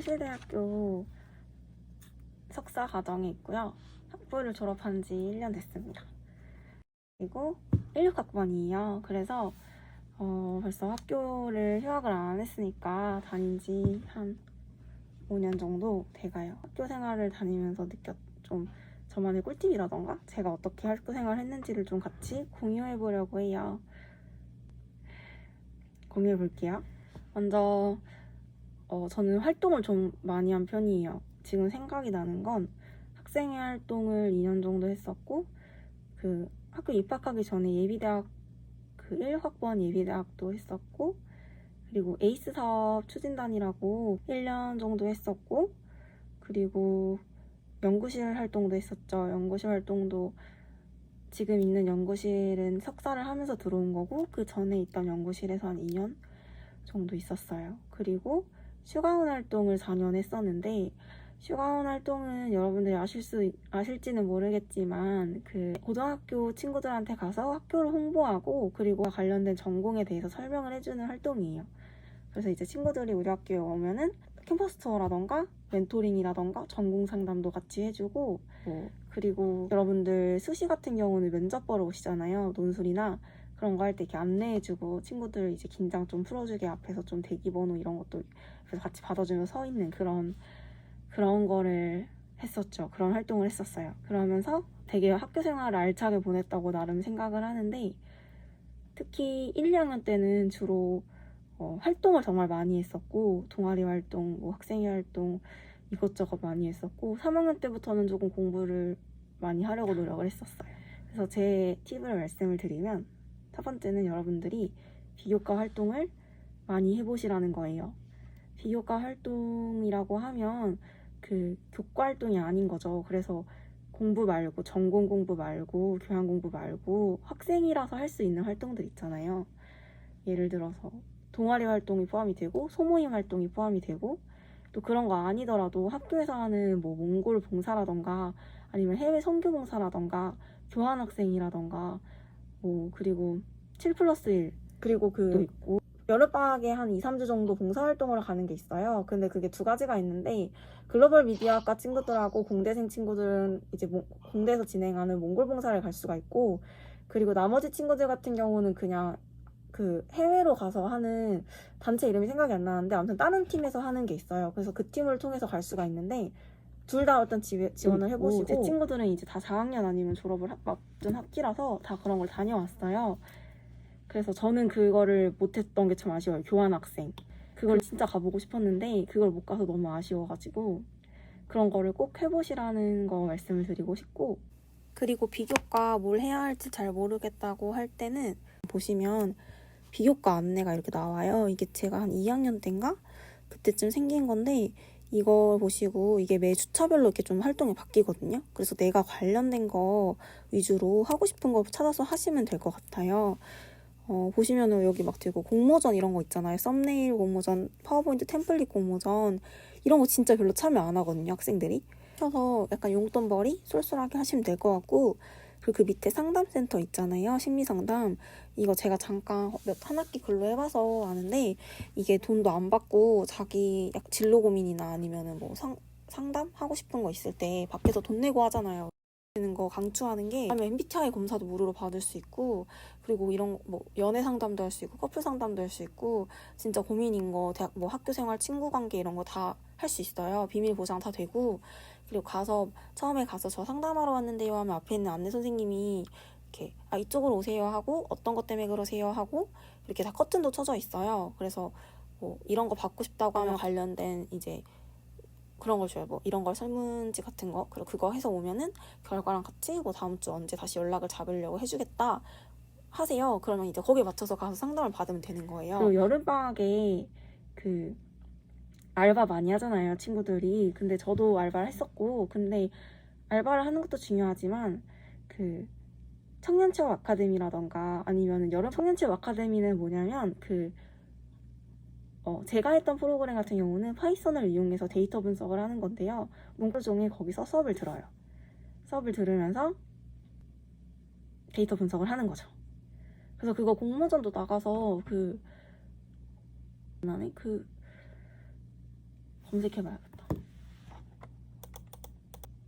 서울대학교 석사 과정에 있고요. 학부를 졸업한 지 1년 됐습니다. 그리고 16학번이에요. 그래서 어, 벌써 학교를 휴학을 안 했으니까 다닌 지 한 5년 정도 돼가요. 학교 생활을 다니면서 느꼈 좀 저만의 꿀팁이라던가 제가 어떻게 학교 생활을 했는지를 좀 같이 공유해 보려고 해요. 공유해 볼게요. 먼저 어, 저는 활동을 좀 많이 한 편이에요. 지금 생각이 나는 건 학생회 활동을 2년 정도 했었고 그 학교 입학하기 전에 예비대학 그 1학번 예비대학도 했었고 그리고 에이스 사업 추진단이라고 1년 정도 했었고 그리고 연구실 활동도 했었죠. 연구실 활동도 지금 있는 연구실은 석사를 하면서 들어온 거고 그 전에 있던 연구실에서 한 2년 정도 있었어요. 그리고 슈가온 활동을 4년 했었는데 슈가온 활동은 여러분들이 아실 수 아실지는 모르겠지만 그 고등학교 친구들한테 가서 학교를 홍보하고 그리고 관련된 전공에 대해서 설명을 해주는 활동이에요. 그래서 이제 친구들이 우리 학교에 오면은 캠퍼스 투어라던가 멘토링이라던가 전공 상담도 같이 해주고 뭐 그리고 여러분들 수시 같은 경우는 면접 보러 오시잖아요 논술이나 그런 거 할 때 이렇게 안내해주고 친구들 이제 긴장 좀 풀어주게 앞에서 좀 대기 번호 이런 것도 그래서 같이 받아주면 서 있는 그런 그런 거를 했었죠. 그런 활동을 했었어요. 그러면서 되게 학교 생활을 알차게 보냈다고 나름 생각을 하는데 특히 1, 2학년 때는 주로 어, 활동을 정말 많이 했었고 동아리 활동, 뭐 학생회 활동 이것저것 많이 했었고 3학년 때부터는 조금 공부를 많이 하려고 노력을 했었어요. 그래서 제 팁을 말씀을 드리면 첫 번째는 여러분들이 비교과 활동을 많이 해보시라는 거예요. 비교과 활동이라고 하면 그 교과 활동이 아닌 거죠. 그래서 공부 말고 전공 공부 말고 교양 공부 말고 학생이라서 할 수 있는 활동들 있잖아요. 예를 들어서 동아리 활동이 포함이 되고 소모임 활동이 포함이 되고 또 그런 거 아니더라도 학교에서 하는 뭐 몽골 봉사라던가 아니면 해외 선교 봉사라던가 교환 학생이라던가 뭐 그리고 7 플러스 1 그리고 그 있고 여름방학에 한 2, 3주 정도 봉사활동을 가는 게 있어요. 근데 그게 두 가지가 있는데 글로벌 미디어학과 친구들하고 공대생 친구들은 이제 뭐 공대에서 진행하는 몽골 봉사를 갈 수가 있고 그리고 나머지 친구들 같은 경우는 그냥 그 해외로 가서 하는 단체 이름이 생각이 안 나는데 아무튼 다른 팀에서 하는 게 있어요. 그래서 그 팀을 통해서 갈 수가 있는데 둘 다 일단 지, 지원을 해보시고 제 친구들은 이제 다 4학년 아니면 졸업을 하- 앞둔 학기라서 다 그런 걸 다녀왔어요. 그래서 저는 그거를 못했던 게 참 아쉬워요. 교환 학생. 그걸 진짜 가보고 싶었는데 그걸 못 가서 너무 아쉬워가지고 그런 거를 꼭 해보시라는 거 말씀을 드리고 싶고 그리고 비교과 뭘 해야 할지 잘 모르겠다고 할 때는 보시면 비교과 안내가 이렇게 나와요. 이게 제가 한 2학년 때인가 그때쯤 생긴 건데 이걸 보시고 이게 매 주차별로 이렇게 좀 활동이 바뀌거든요. 그래서 내가 관련된 거 위주로 하고 싶은 거 찾아서 하시면 될 것 같아요. 어, 보시면은 여기 막 되고 공모전 이런 거 있잖아요. 썸네일 공모전, 파워포인트 템플릿 공모전 이런 거 진짜 별로 참여 안 하거든요. 학생들이. 그래서 약간 용돈벌이 쏠쏠하게 하시면 될 것 같고 그 밑에 상담센터 있잖아요. 심리상담. 이거 제가 잠깐 몇 한 학기 글로 해봐서 아는데 이게 돈도 안 받고 자기 약 진로 고민이나 아니면은 뭐 상, 상담 하고 싶은 거 있을 때 밖에서 돈 내고 하잖아요. 되는 거 강추하는 게 아니면 MBTI 검사도 무료로 받을 수 있고 그리고 이런 뭐 연애 상담도 할 수 있고 커플 상담도 할 수 있고 진짜 고민인 거 대학 뭐 학교 생활 친구 관계 이런 거 다 할 수 있어요. 비밀 보장 다 되고. 그리고 가서 처음에 가서 저 상담하러 왔는데요 하면 앞에 있는 안내 선생님이 이렇게 아 이쪽으로 오세요 하고 어떤 것 때문에 그러세요 하고 이렇게 다 커튼도 쳐져 있어요. 그래서 뭐 이런 거 받고 싶다고 하면 관련된 이제 그런 걸 줘요. 뭐 이런 걸 설문지 같은 거. 그리고 그거 해서 오면은 결과랑 같이 뭐 다음 주 언제 다시 연락을 잡으려고 해주겠다 하세요. 그러면 이제 거기에 맞춰서 가서 상담을 받으면 되는 거예요. 그리고 여름 방학에 그 알바 많이 하잖아요, 친구들이. 근데 저도 알바를 했었고, 근데 알바를 하는 것도 중요하지만 그 청년 체험 아카데미라던가 아니면은 여름 청년 체험 아카데미는 뭐냐면 그 어, 제가 했던 프로그램 같은 경우는 파이썬을 이용해서 데이터 분석을 하는 건데요. 몽골 종일 거기서 수업을 들어요. 수업을 들으면서 데이터 분석을 하는 거죠. 그래서 그거 공모전도 나가서 그 나네 그 검색해봐야겠다.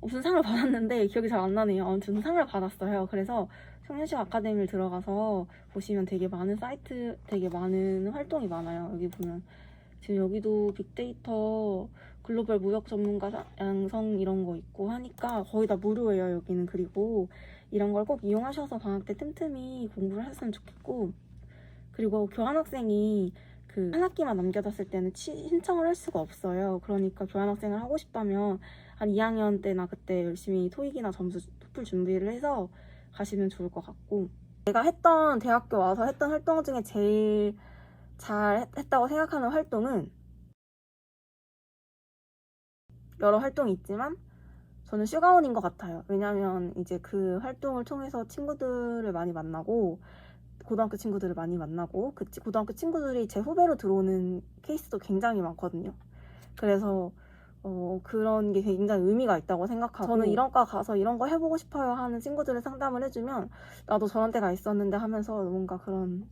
무슨 상을 받았는데 기억이 잘 안 나네요. 아무튼 상을 받았어요. 그래서 청년시 아카데미를 들어가서 보시면 되게 많은 사이트, 되게 많은 활동이 많아요. 여기 보면 지금 여기도 빅데이터 글로벌 무역 전문가 사- 양성 이런 거 있고 하니까 거의 다 무료예요. 여기는 그리고 이런 걸 꼭 이용하셔서 방학 때 틈틈이 공부를 하셨으면 좋겠고 그리고 교환학생이 그 한 학기만 남겨뒀을 때는 치- 신청을 할 수가 없어요. 그러니까 교환학생을 하고 싶다면 한 2학년 때나 그때 열심히 토익이나 점수 토플 준비를 해서 가시면 좋을 것 같고 내가 했던 대학교 와서 했던 활동 중에 제일 잘 했- 했다고 생각하는 활동은 여러 활동이 있지만 저는 슈가온인 것 같아요. 왜냐면 이제 그 활동을 통해서 친구들을 많이 만나고 고등학교 친구들을 많이 만나고 그 치- 고등학교 친구들이 제 후배로 들어오는 케이스도 굉장히 많거든요. 그래서 어, 그런 게 굉장히 의미가 있다고 생각하고 저는 이런 과 가서 이런 거 해보고 싶어요 하는 친구들을 상담을 해주면 나도 저런 때가 있었는데 하면서 뭔가 그런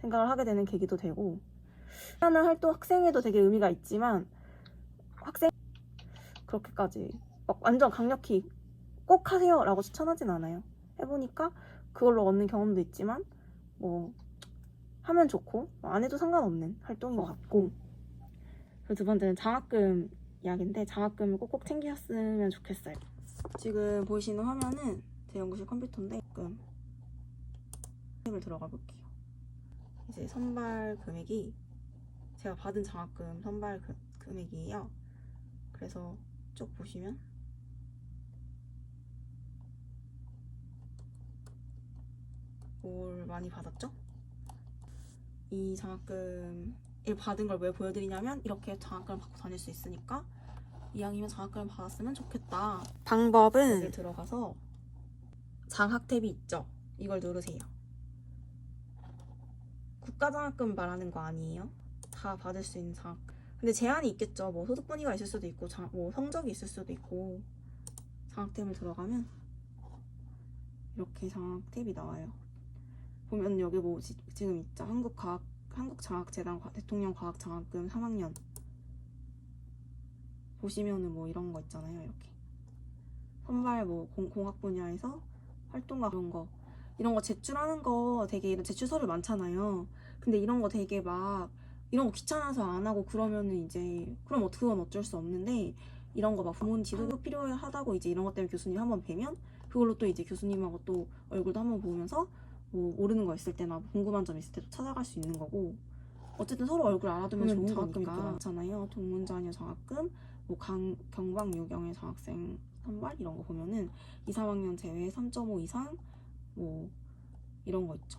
생각을 하게 되는 계기도 되고 하는 활동 학생에도 되게 의미가 있지만 학생 그렇게까지 막 완전 강력히 꼭 하세요 라고 추천하진 않아요. 해보니까 그걸로 얻는 경험도 있지만 뭐 하면 좋고 안 해도 상관없는 활동인 것 같고 그리고 두 번째는 장학금 이야기인데 장학금을 꼭꼭 챙기셨으면 좋겠어요. 지금 보이시는 화면은 제 연구실 컴퓨터인데 지금 탭을 들어가 볼게요. 이제 선발 금액이 제가 받은 장학금 선발 금- 금액이에요. 그래서 쭉 보시면 뭘 많이 받았죠? 이 장학금을 받은 걸 왜 보여드리냐면 이렇게 장학금을 받고 다닐 수 있으니까 이왕이면 장학금을 받았으면 좋겠다. 방법은 들어가서 장학 탭이 있죠? 이걸 누르세요. 국가장학금 말하는 거 아니에요? 다 받을 수 있는 장학. 근데 제한이 있겠죠. 뭐 소득 분위가 있을 수도 있고, 장, 뭐 성적이 있을 수도 있고. 장학템을 들어가면 이렇게 장학 탭이 나와요. 보면 여기 뭐 지, 금 있죠. 한국 과학 한국 장학재단 과- 대통령 과학 장학금 3학년 보시면은 뭐 이런 거 있잖아요. 이렇게 선발 뭐 공, 공학 분야에서 활동가 그런 거 이런 거 제출하는 거 되게 이런 제출 서류 많잖아요. 근데 이런 거 되게 막 이런 거 귀찮아서 안 하고 그러면은 이제 그럼 어 그건 어쩔 수 없는데 이런 거 막 부모님 지도가 필요하다고 이제 이런 것 때문에 교수님 한번 뵈면 그걸로 또 이제 교수님하고 또 얼굴도 한번 보면서 뭐 모르는 거 있을 때나 궁금한 점 있을 때도 찾아갈 수 있는 거고 어쨌든 서로 얼굴 알아두면 좋은 장학금이 또 많잖아요. 동문자녀 장학금, 뭐 강, 경방 유경의 장학생 선발 이런 거 보면은 2, 3학년 제외 3.5 이상 뭐 이런 거 있죠.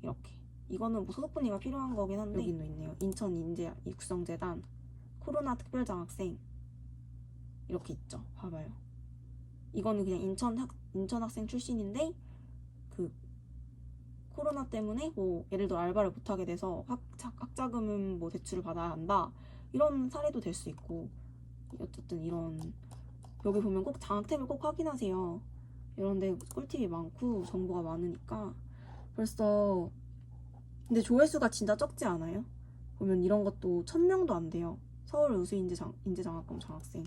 이렇게 이거는 뭐 소득분위가 필요한 거긴 한데 여기도 있네요. 인천 인재 육성재단 코로나 특별 장학생 이렇게 있죠. 봐봐요. 이거는 그냥 인천 학 인천 학생 출신인데 그 코로나 때문에 뭐 예를 들어 알바를 못 하게 돼서 학, 자- 학자금은 뭐 대출을 받아야 한다 이런 사례도 될 수 있고 어쨌든 이런 여기 보면 꼭 장학템을 꼭 확인하세요. 이런데 꿀팁이 많고 정보가 많으니까 벌써 근데 조회수가 진짜 적지 않아요? 보면 이런 것도 천 명도 안 돼요. 서울 우수 인재 장 인재 장학금 장학생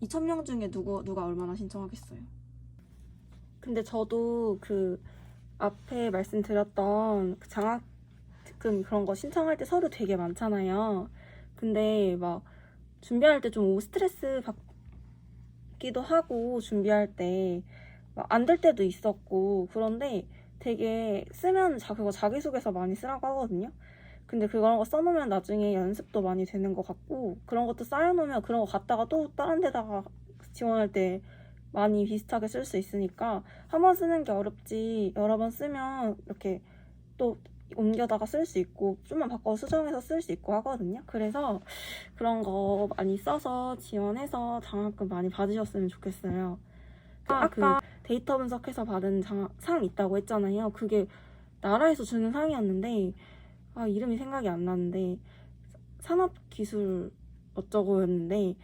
이천명 중에 누구 누가 얼마나 신청하겠어요? 근데 저도 그 앞에 말씀드렸던 그 장학금 그런 거 신청할 때 서류 되게 많잖아요. 근데 막 준비할 때 좀 스트레스 받기도 하고 준비할 때 안 될 때도 있었고 그런데 되게 쓰면 자 그거 자기소개서 많이 쓰라고 하거든요. 근데 그런 거 써놓으면 나중에 연습도 많이 되는 것 같고 그런 것도 쌓여놓으면 그런 거 갖다가 또 다른 데다가 지원할 때 많이 비슷하게 쓸 수 있으니까 한 번 쓰는 게 어렵지 여러 번 쓰면 이렇게 또 옮겨다가 쓸 수 있고 좀만 바꿔 수정해서 쓸 수 있고 하거든요. 그래서 그런 거 많이 써서 지원해서 장학금 많이 받으셨으면 좋겠어요. 그 아까 데이터 분석해서 받은 장학, 상 있다고 했잖아요. 그게 나라에서 주는 상이었는데 아 이름이 생각이 안 나는데 산업기술 어쩌고였는데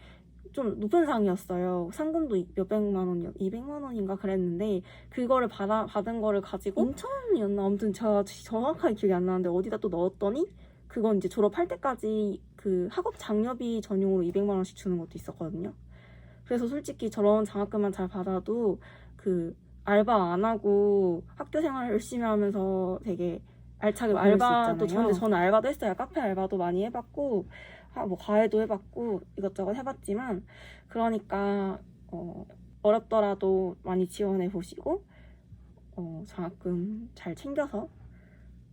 좀 높은 상이었어요. 상금도 몇백만 원이요, 200만 원인가 그랬는데 그거를 받아 받은 거를 가지고 인천이었나 아무튼 제가 정확하게 기억이 안 나는데 어디다 또 넣었더니 그건 이제 졸업할 때까지 그 학업 장려비 전용으로 200만 원씩 주는 것도 있었거든요. 그래서 솔직히 저런 장학금만 잘 받아도 그 알바 안 하고 학교 생활 열심히 하면서 되게 알차게 알바도. 저는 저는 알바도 했어요. 카페 알바도 많이 해봤고 하- 뭐 과외도 해봤고 이것저것 해봤지만 그러니까 어, 어렵더라도 많이 지원해 보시고 어, 장학금 잘 챙겨서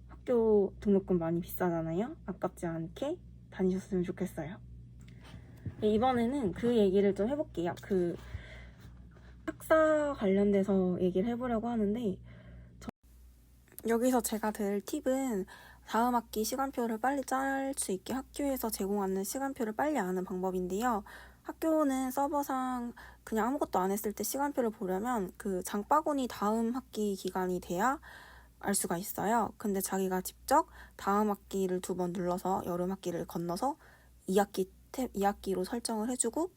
학교 등록금 많이 비싸잖아요. 아깝지 않게 다니셨으면 좋겠어요. 네, 이번에는 그 얘기를 좀 해볼게요. 그 학사 관련돼서 얘기를 해보려고 하는데 저- 여기서 제가 들 팁은 다음 학기 시간표를 빨리 짤 수 있게 학교에서 제공하는 시간표를 빨리 아는 방법인데요. 학교는 서버상 그냥 아무것도 안 했을 때 시간표를 보려면 그 장바구니 다음 학기 기간이 돼야 알 수가 있어요. 근데 자기가 직접 다음 학기를 두 번 눌러서 여름 학기를 건너서 2학기 탭 2학기로 설정을 해주고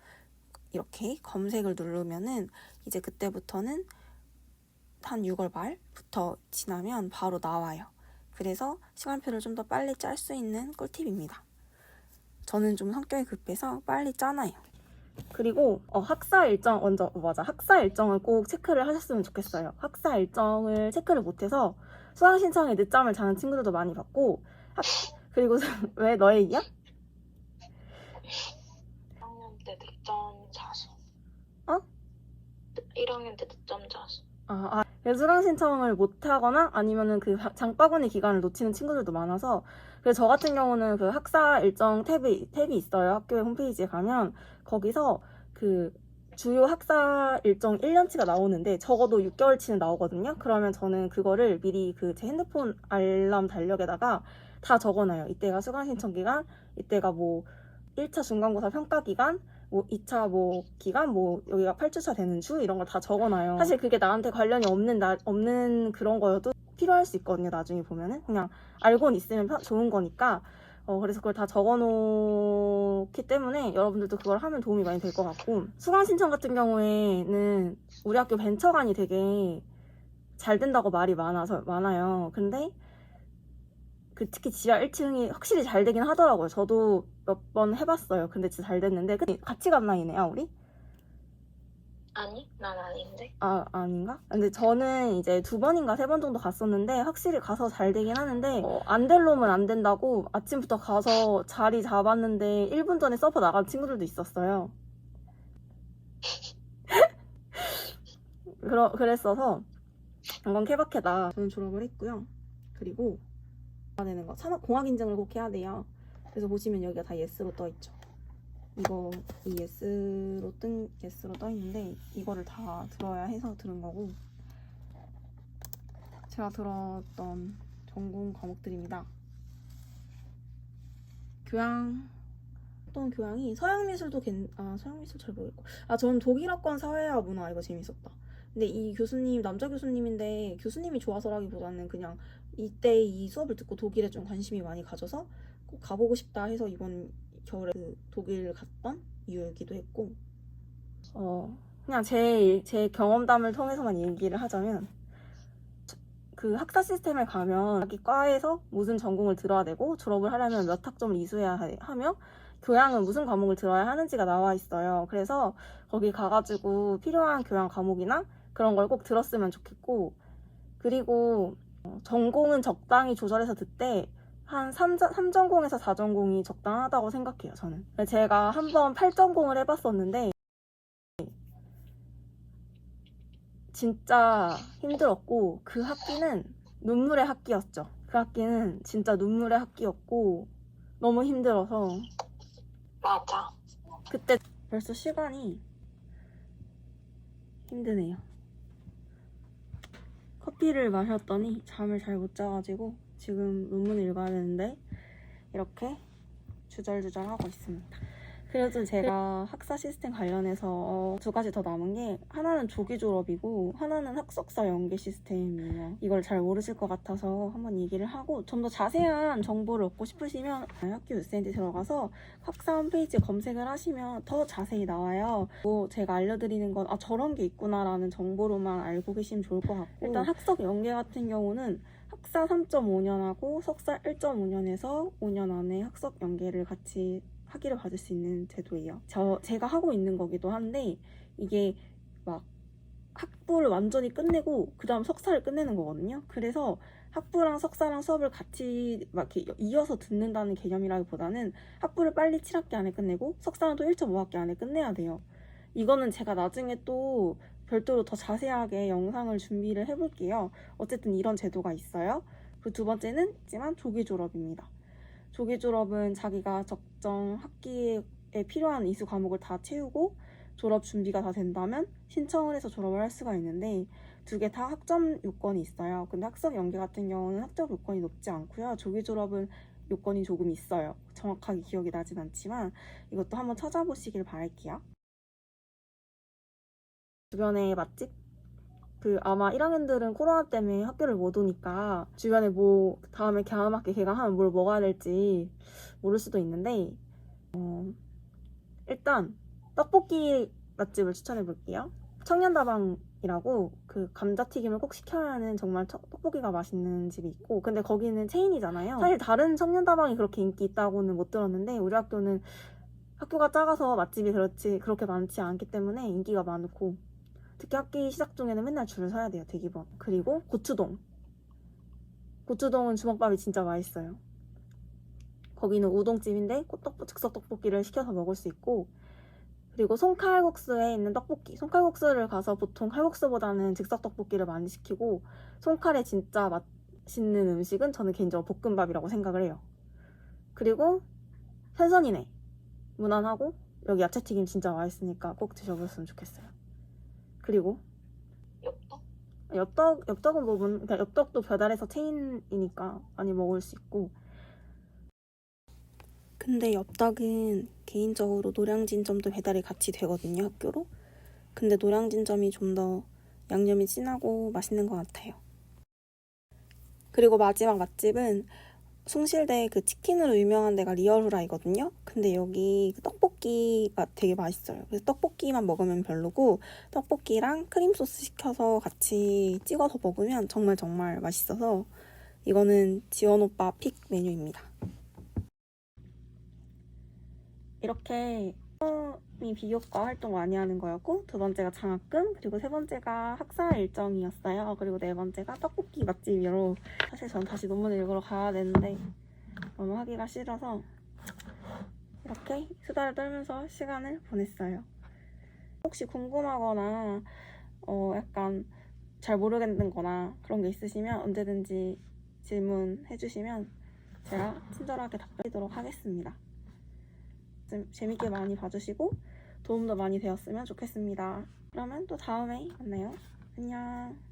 이렇게 검색을 누르면은 이제 그때부터는 한 6월 말부터 지나면 바로 나와요. 그래서 시간표를 좀 더 빨리 짤 수 있는 꿀팁입니다. 저는 좀 성격이 급해서 빨리 짜놔요. 그리고 어, 학사 일정 먼저 어, 맞아 학사 일정을 꼭 체크를 하셨으면 좋겠어요. 학사 일정을 체크를 못해서 수강 신청에 늦잠을 자는 친구들도 많이 봤고 학, 그리고 왜 너의 얘기야? 1학년 때 늦잠 자서. 어? 1학년 때 늦잠 자서. 아, 아, 수강 신청을 못 하거나 아니면은 그 하- 장바구니 기간을 놓치는 친구들도 많아서 그래서 저 같은 경우는 그 학사 일정 탭이 탭이 있어요. 학교의 홈페이지에 가면 거기서 그 주요 학사 일정 1년치가 나오는데 적어도 6개월치는 나오거든요. 그러면 저는 그거를 미리 그 제 핸드폰 알람 달력에다가 다 적어놔요. 이때가 수강 신청 기간, 이때가 뭐 1차 중간고사 평가 기간, 뭐 2차 뭐 기간, 뭐 여기가 8주차 되는 주 이런 걸 다 적어놔요. 사실 그게 나한테 관련이 없는 나, 없는 그런 거여도 필요할 수 있거든요. 나중에 보면은 그냥 알고는 있으면 편- 좋은 거니까. 어, 그래서 그걸 다 적어놓기 때문에 여러분들도 그걸 하면 도움이 많이 될 것 같고 수강 신청 같은 경우에는 우리 학교 벤처관이 되게 잘 된다고 말이 많아서 많아요. 근데 그 특히 지하 1층이 확실히 잘 되긴 하더라고요. 저도 몇 번 해봤어요. 근데 진짜 잘 됐는데 근데 같이 간 나이네요, 우리? 아니, 난 아닌데. 아, 아닌가? 근데 저는 이제 두 번인가 세 번 정도 갔었는데 확실히 가서 잘 되긴 하는데 어, 안될 놈은 안 된다고 아침부터 가서 자리 잡았는데 1분 전에 서버 나간 친구들도 있었어요. 그러, 그랬어서 이건 케바케다. 저는 졸업을 했고요. 그리고 내는 거 산업 공학 인증을 꼭 해야 돼요. 그래서 보시면 여기가 다 예스로 떠 있죠. 이거 이 예스로 뜬 예스로 떠 있는데 이거를 다 들어야 해서 들은 거고 제가 들었던 전공 과목들입니다. 교양 어떤 교양이 서양 미술도 괜, 아 서양 미술 잘 모르겠고 아 저는 독일어권 사회화 문화 이거 재밌었다. 근데 이 교수님 남자 교수님인데 교수님이 좋아서라기보다는 그냥 이때 이 수업을 듣고 독일에 좀 관심이 많이 가져서 꼭 가보고 싶다 해서 이번 겨울에 그 독일 갔던 이유이기도 했고 어 그냥 제, 제 경험담을 통해서만 얘기를 하자면 그 학사 시스템에 가면 자기 과에서 무슨 전공을 들어야 되고 졸업을 하려면 몇 학점을 이수해야 하- 하며 교양은 무슨 과목을 들어야 하는지가 나와 있어요. 그래서 거기 가가지고 필요한 교양 과목이나 그런 걸 꼭 들었으면 좋겠고 그리고 어, 전공은 적당히 조절해서 듣되 한 3, 3전공에서 4전공이 적당하다고 생각해요, 저는. 제가 한번 8전공을 해봤었는데, 진짜 힘들었고, 그 학기는 눈물의 학기였죠. 그 학기는 진짜 눈물의 학기였고, 너무 힘들어서, 맞아. 그때 벌써 시간이 힘드네요. 커피를 마셨더니 잠을 잘 못 자가지고 지금 논문을 읽어야 되는데 이렇게 주절주절 하고 있습니다. 그래도 제가 학사 시스템 관련해서 어, 두 가지 더 남은 게 하나는 조기 졸업이고 하나는 학석사 연계 시스템이에요. 이걸 잘 모르실 것 같아서 한번 얘기를 하고 좀 더 자세한 정보를 얻고 싶으시면 학교 뉴스센터 들어가서 학사 홈페이지 검색을 하시면 더 자세히 나와요. 뭐 제가 알려드리는 건 아 저런 게 있구나라는 정보로만 알고 계시면 좋을 것 같고 일단 학석 연계 같은 경우는 학사 3.5년하고 석사 1.5년에서 5년 안에 학석 연계를 같이 학위를 받을 수 있는 제도예요. 저 제가 하고 있는 거기도 한데 이게 막 학부를 완전히 끝내고 그다음 석사를 끝내는 거거든요. 그래서 학부랑 석사랑 수업을 같이 막 이렇게 이어서 듣는다는 개념이라기보다는 학부를 빨리 7학기 안에 끝내고 석사는 또 1.5학기 안에 끝내야 돼요. 이거는 제가 나중에 또 별도로 더 자세하게 영상을 준비를 해볼게요. 어쨌든 이런 제도가 있어요. 그 두 번째는 있지만 조기 졸업입니다. 조기 졸업은 자기가 적정 학기에 필요한 이수 과목을 다 채우고 졸업 준비가 다 된다면 신청을 해서 졸업을 할 수가 있는데 두 개 다 학점 요건이 있어요. 근데 학석 연계 같은 경우는 학점 요건이 높지 않고요. 조기 졸업은 요건이 조금 있어요. 정확하게 기억이 나진 않지만 이것도 한번 찾아보시길 바랄게요. 주변에 맛집? 그 아마 1학년들은 코로나 때문에 학교를 못 오니까 주변에 뭐 다음에 개학학기 개강하면 뭘 먹어야 될지 모를 수도 있는데 어, 일단 떡볶이 맛집을 추천해 볼게요. 청년다방이라고 그 감자튀김을 꼭 시켜야 하는 정말 첫- 떡볶이가 맛있는 집이 있고 근데 거기는 체인이잖아요. 사실 다른 청년다방이 그렇게 인기 있다고는 못 들었는데 우리 학교는 학교가 작아서 맛집이 그렇지 그렇게 많지 않기 때문에 인기가 많고 특히 학기 시작 중에는 맨날 줄을 서야 돼요 대기번 그리고 고추동. 고추동은 주먹밥이 진짜 맛있어요. 거기는 우동집인데 떡 즉석 떡볶이를 시켜서 먹을 수 있고 그리고 송칼국수에 있는 떡볶이. 송칼국수를 가서 보통 칼국수보다는 즉석 떡볶이를 많이 시키고 송칼의 진짜 맛있는 음식은 저는 개인적으로 볶음밥이라고 생각을 해요. 그리고 생선이네. 무난하고 여기 야채튀김 진짜 맛있으니까 꼭 드셔보셨으면 좋겠어요 그리고 엽떡? 엽떡, 엽떡은 뭐, 문- 그러니까 엽떡도 배달해서 체인이니까 많이 먹을 수 있고. 근데 엽떡은 개인적으로 노량진점도 배달이 같이 되거든요, 학교로. 근데 노량진점이 좀 더 양념이 진하고 맛있는 것 같아요. 그리고 마지막 맛집은 숭실대 그 치킨으로 유명한 데가 리얼후라이거든요. 근데 여기 그 떡볶이가 되게 맛있어요. 그래서 떡볶이만 먹으면 별로고 떡볶이랑 크림 소스 시켜서 같이 찍어서 먹으면 정말 정말 맛있어서 이거는 지원 오빠 픽 메뉴입니다. 이렇게 이 비교과 활동 많이 하는 거였고 두 번째가 장학금 그리고 세 번째가 학사 일정이었어요. 그리고 네 번째가 떡볶이 맛집이로 사실 전 다시 논문을 읽으러 가야 되는데 너무 하기가 싫어서 이렇게 수다를 떨면서 시간을 보냈어요. 혹시 궁금하거나 어 약간 잘 모르겠는 거나 그런 게 있으시면 언제든지 질문해 주시면 제가 친절하게 답변드리도록 하겠습니다. 좀 재밌게 많이 봐주시고 도움도 많이 되었으면 좋겠습니다. 그러면 또 다음에 만나요. 안녕.